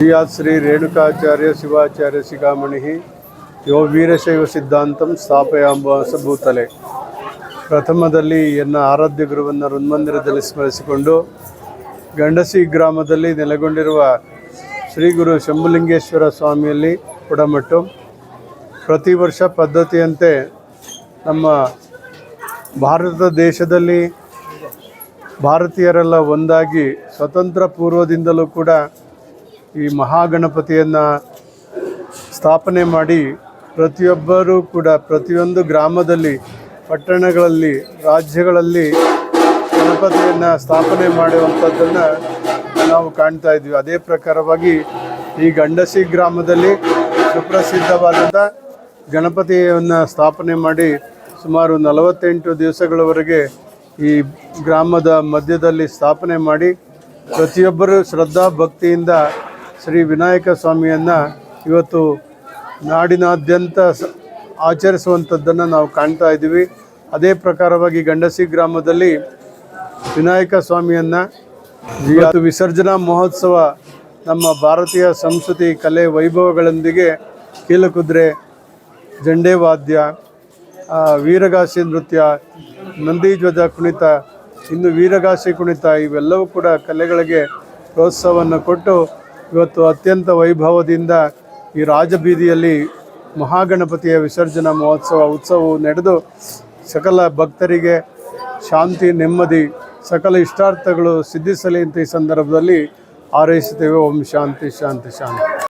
ಶ್ರೀಯಾತ್ ಶ್ರೀ ರೇಣುಕಾಚಾರ್ಯ ಶಿವಾಚಾರ್ಯ ಶಿಖಾಮಣಿ ಯೋ ವೀರಶೈವ ಸಿದ್ಧಾಂತಂ ಸ್ಥಾಪಯಾಂಬಾಸ ಭೂತಲೆ ಪ್ರಥಮದಲ್ಲಿ ಎನ್ನ ಆರಾಧ್ಯ ಗುರುವನ್ನು ಹೃನ್ಮಂದಿರದಲ್ಲಿ ಸ್ಮರಿಸಿಕೊಂಡು ಗಂಡಸಿ ಗ್ರಾಮದಲ್ಲಿ ನೆಲೆಗೊಂಡಿರುವ ಶ್ರೀ ಗುರು ಶಂಭುಲಿಂಗೇಶ್ವರ ಸ್ವಾಮಿಯಲ್ಲಿ ಕೂಡಮಟ್ಟು ಪ್ರತಿ ವರ್ಷ ಪದ್ಧತಿಯಂತೆ ನಮ್ಮ ಭಾರತ ದೇಶದಲ್ಲಿ ಭಾರತೀಯರೆಲ್ಲ ಒಂದಾಗಿ ಸ್ವತಂತ್ರ ಪೂರ್ವದಿಂದಲೂ ಕೂಡ ಈ ಮಹಾಗಣಪತಿಯನ್ನು ಸ್ಥಾಪನೆ ಮಾಡಿ ಪ್ರತಿಯೊಬ್ಬರೂ ಕೂಡ ಪ್ರತಿಯೊಂದು ಗ್ರಾಮದಲ್ಲಿ, ಪಟ್ಟಣಗಳಲ್ಲಿ, ರಾಜ್ಯಗಳಲ್ಲಿ ಗಣಪತಿಯನ್ನು ಸ್ಥಾಪನೆ ಮಾಡುವಂಥದ್ದನ್ನು ನಾವು ಕಾಣ್ತಾ ಇದ್ವಿ ಅದೇ ಪ್ರಕಾರವಾಗಿ ಈ ಗಂಡಸಿ ಗ್ರಾಮದಲ್ಲಿ ಸುಪ್ರಸಿದ್ಧವಾದಂಥ ಗಣಪತಿಯನ್ನು ಸ್ಥಾಪನೆ ಮಾಡಿ ಸುಮಾರು ನಲವತ್ತೆಂಟು ದಿವಸಗಳವರೆಗೆ ಈ ಗ್ರಾಮದ ಮಧ್ಯದಲ್ಲಿ ಸ್ಥಾಪನೆ ಮಾಡಿ ಪ್ರತಿಯೊಬ್ಬರು ಶ್ರದ್ಧಾ ಭಕ್ತಿಯಿಂದ ಶ್ರೀ ವಿನಾಯಕ ಸ್ವಾಮಿಯನ್ನು ಇವತ್ತು ನಾಡಿನಾದ್ಯಂತ ಆಚರಿಸುವಂಥದ್ದನ್ನು ನಾವು ಕಾಣ್ತಾ ಇದ್ದೀವಿ. ಅದೇ ಪ್ರಕಾರವಾಗಿ ಗಂಡಸಿ ಗ್ರಾಮದಲ್ಲಿ ವಿನಾಯಕ ಸ್ವಾಮಿಯನ್ನು ಇವತ್ತು ವಿಸರ್ಜನಾ ಮಹೋತ್ಸವ ನಮ್ಮ ಭಾರತೀಯ ಸಂಸ್ಕೃತಿ ಕಲೆ ವೈಭವಗಳೊಂದಿಗೆ ಕೀಲಕುದುರೆ, ಜಂಡೆ ವಾದ್ಯ ವೀರಗಾಸಿ ನೃತ್ಯ ನಂದಿಧ್ವಜ ಕುಣಿತ, ಇನ್ನು ವೀರಗಾಸಿ ಕುಣಿತ ಇವೆಲ್ಲವೂ ಕೂಡ ಕಲೆಗಳಿಗೆ ಪ್ರೋತ್ಸಾಹವನ್ನು ಕೊಟ್ಟು ಇವತ್ತು ಅತ್ಯಂತ ವೈಭವದಿಂದ ಈ ರಾಜಬೀದಿಯಲ್ಲಿ ಮಹಾಗಣಪತಿಯ ವಿಸರ್ಜನಾ ಮಹೋತ್ಸವ ಉತ್ಸವವು ನಡೆದು ಸಕಲ ಭಕ್ತರಿಗೆ ಶಾಂತಿ, ನೆಮ್ಮದಿ, ಸಕಲ ಇಷ್ಟಾರ್ಥಗಳು ಸಿದ್ಧಿಸಲಿ ಅಂತ ಈ ಸಂದರ್ಭದಲ್ಲಿ ಹಾರೈಸುತ್ತೇವೆ. ಓಂ ಶಾಂತಿ ಶಾಂತಿ ಶಾಂತಿ.